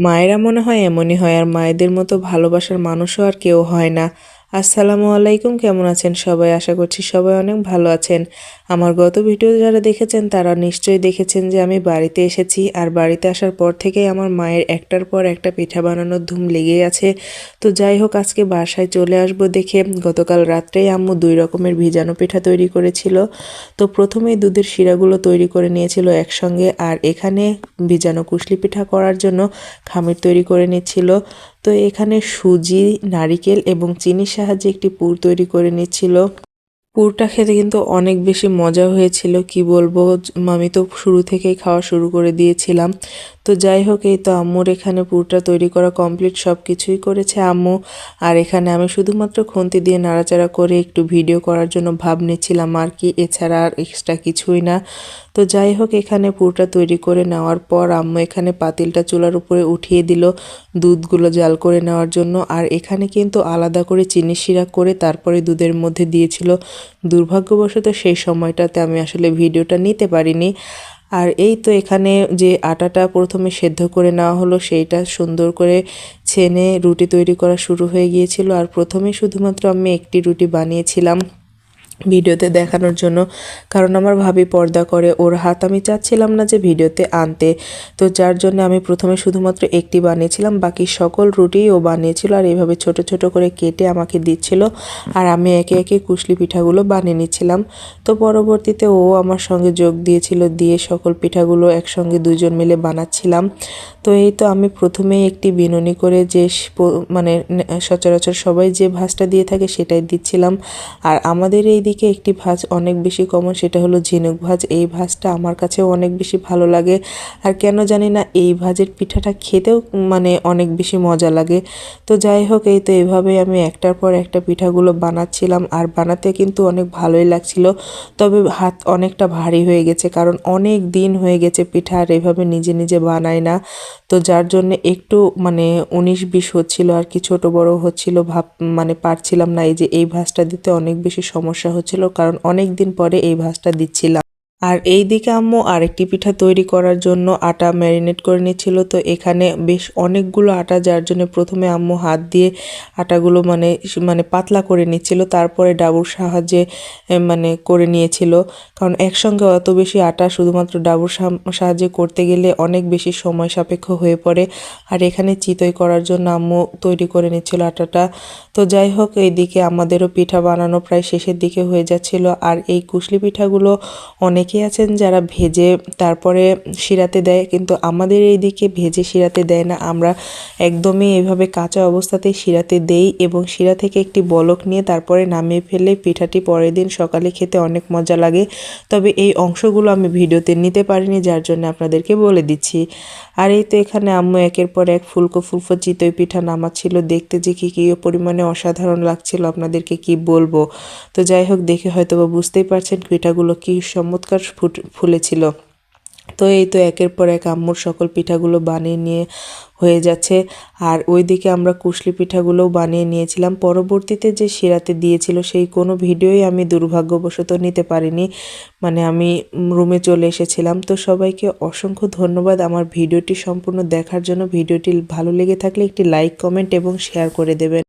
মায়েরা মনে হয় এমনই হয় আর মায়েদের মতো ভালোবাসার মানুষও আর কেউ হয় না। আসসালামু আলাইকুম, কেমন আছেন সবাই? আশা করছি সবাই অনেক ভালো আছেন। আমার গত ভিডিও যারা দেখেছেন, তারা নিশ্চয়ই দেখেছেন যে আমি বাড়িতে এসেছি আর বাড়িতে আসার পর থেকেই আমার মায়ের একটার পর একটা পিঠা বানানোর ধুম লেগেই আছে। তো যাই হোক, আজকে বাসায় চলে আসব দেখে গতকাল রাত্রেই আম্মু দুই রকমের ভিজানো পিঠা তৈরি করেছিল। তো প্রথমেই দুধের শিরাগুলো তৈরি করে নিয়েছিল একসঙ্গে আর এখানে ভিজানো কুশলি পিঠা করার জন্য খামির তৈরি করে নিচ্ছিল। তো এখানে সুজি, নারিকেল এবং চিনির সাহায্যে একটি পুর তৈরি করে নিচ্ছিল। পুরটা খেতে কিন্তু অনেক বেশি মজা হয়েছিল, কি বলব? আমি তো শুরু থেকেই খাওয়া শুরু করে দিয়েছিলাম। তো যাই হোক, এই তো আম্মুর এখানে পুরটা তৈরি করা কমপ্লিট সব কিছুই করেছে আম্মু। আর এখানে আমি শুধুমাত্র খুন্তি দিয়ে নাড়াচাড়া করে একটু ভিডিও করার জন্য ভাব নিচ্ছিলাম আর কি, এছাড়া আর এক্সট্রা কিছুই না। তো যাই হোক, এখানে পুরোটা তৈরি করে নেওয়ার পর আম্মু এখানে পাতিলটা চুলার উপরে উঠিয়ে দিল দুধগুলো জাল করে নেওয়ার জন্য। আর এখানে কিন্তু আলাদা করে চিনি শিরা করে তারপরে দুধের মধ্যে দিয়েছিল। দুর্ভাগ্যবশত সেই সময়টাতে আমি আসলে ভিডিওটা নিতে পারিনি। আর এই তো এখানে যে আটাটা প্রথমে সেদ্ধ করে নেওয়া হলো, সেইটা সুন্দর করে ছেনে রুটি তৈরি করা শুরু হয়ে গিয়েছিল। আর প্রথমে শুধুমাত্র আমি একটি রুটি বানিয়েছিলাম। ভিডিওতে দেখানোর জন্য। কারণ আমার ভাবি পর্দা করে, ওর হাত আমি চাচ্ছিলাম না যে ভিডিওতে আনতে। তো যার জন্য আমি প্রথমে শুধুমাত্র একটি বানিয়েছিলাম, বাকি সকল রুটিই ও বানিয়েছিল আর এইভাবে ছোট ছোট করে কেটে আমাকে দিচ্ছিল। আর আমি একে একে কুশলি পিঠাগুলো বানিয়ে নিচ্ছিলাম। তো পরবর্তীতে ও আমার সঙ্গে যোগ দিয়েছিল, দিয়ে সকল পিঠাগুলো একসঙ্গে দুজন মিলে বানাচ্ছিলাম। তো এই তো আমি প্রথমেই একটি বিনুনি করে যে মানে সচরাচর সবাই যে ভাজটা দিয়ে থাকে সেটাই দিচ্ছিলাম। আর আমাদের এই দিকে একটি ভাজ অনেক বেশি কমন সেটা হলো ঝিনুক ভাজ। এই ভাজটা আমার কাছেও অনেক বেশি ভালো লাগে। আর কেন জানি না, এই ভাজের পিঠাটা খেতেও মানে অনেক বেশি মজা লাগে। তো যাই হোক, এই তো এইভাবে আমি একটার পর একটা পিঠাগুলো বানাচ্ছিলাম। আর বানাতে কিন্তু অনেক ভালোই লাগছিল। তবে হাত অনেকটা ভারী হয়ে গেছে, কারণ অনেক দিন হয়ে গেছে পিঠা আর এভাবে নিজে নিজে বানায় না। তো যার জন্য একটু মানে উনিশ বিশ হচ্ছিল আর কি, ছোট বড় হচ্ছিল, ভাব মানে পারছিলাম না এই যে এই ভাজটা দিতে। অনেক বেশি সমস্যা হচ্ছিল কারণ অনেক দিন পরে এই ভাজটা দিচ্ছিলাম। আর এই দিকে আম্মু আরেকটি পিঠা তৈরি করার জন্য আটা ম্যারিনেট করে নিচ্ছিল। তো এখানে বেশ অনেকগুলো আটা, যার জন্য প্রথমে আম্মু হাত দিয়ে আটাগুলো মানে মানে পাতলা করে নিচ্ছিল, তারপরে ডাবুর সাহায্যে মানে করে নিয়েছিল। কারণ একসঙ্গে অত বেশি আটা শুধুমাত্র ডাবুর সাহায্যে করতে গেলে অনেক বেশি সময় সাপেক্ষ হয়ে পড়ে। আর এখানে চিতই করার জন্য আম্মু তৈরি করে নিচ্ছিল আটাটা। তো যাই হোক, এইদিকে আমাদেরও পিঠা বানানো প্রায় শেষের দিকে হয়ে যাচ্ছিল। আর এই কুশলি পিঠাগুলো অনেক অনেকেই আছেন যারা ভেজে তারপরে শিরাতে দেয়, কিন্তু আমাদের এই দিকে ভেজে শিরাতে দেয় না। আমরা একদমই এভাবে কাঁচা অবস্থাতেই শিরাতে দেই এবং শিরা থেকে একটি বলক নিয়ে তারপরে নামিয়ে ফেলে পিঠাটি পরের দিন সকালে খেতে অনেক মজা লাগে। তবে এই অংশগুলো আমি ভিডিওতে নিতে পারিনি, যার জন্য আপনাদেরকে বলে দিচ্ছি। আর এই তো এখানে আম্মু একের পর এক ফুলকো ফুলকো চিতই পিঠা নামাচ্ছিল। দেখতে যে কী কী পরিমাণে অসাধারণ লাগছিল, আপনাদেরকে কি বলব? তো যাই হোক, দেখে হয়তো বা বুঝতেই পারছেন পিঠাগুলো কি চমৎকার ফুট, ফুলেছিল। তো এই তো একের পর এক আম্মুর সকল পিঠাগুলো বানিয়ে নিয়ে হয়ে যাচ্ছে। আর ওইদিকে আমরা কুশলি পিঠাগুলোও বানিয়ে নিয়েছিলাম। পরবর্তীতে যে শিরাতে দিয়েছিল, সেই কোনো ভিডিওই আমি দুর্ভাগ্যবশত নিতে পারিনি। মানে আমি রুমে চলে এসেছিলাম। তো সবাইকে অসংখ্য ধন্যবাদ আমার ভিডিওটি সম্পূর্ণ দেখার জন্য। ভিডিওটি ভালো লেগে থাকলে একটি লাইক, কমেন্ট এবং শেয়ার করে দেবেন।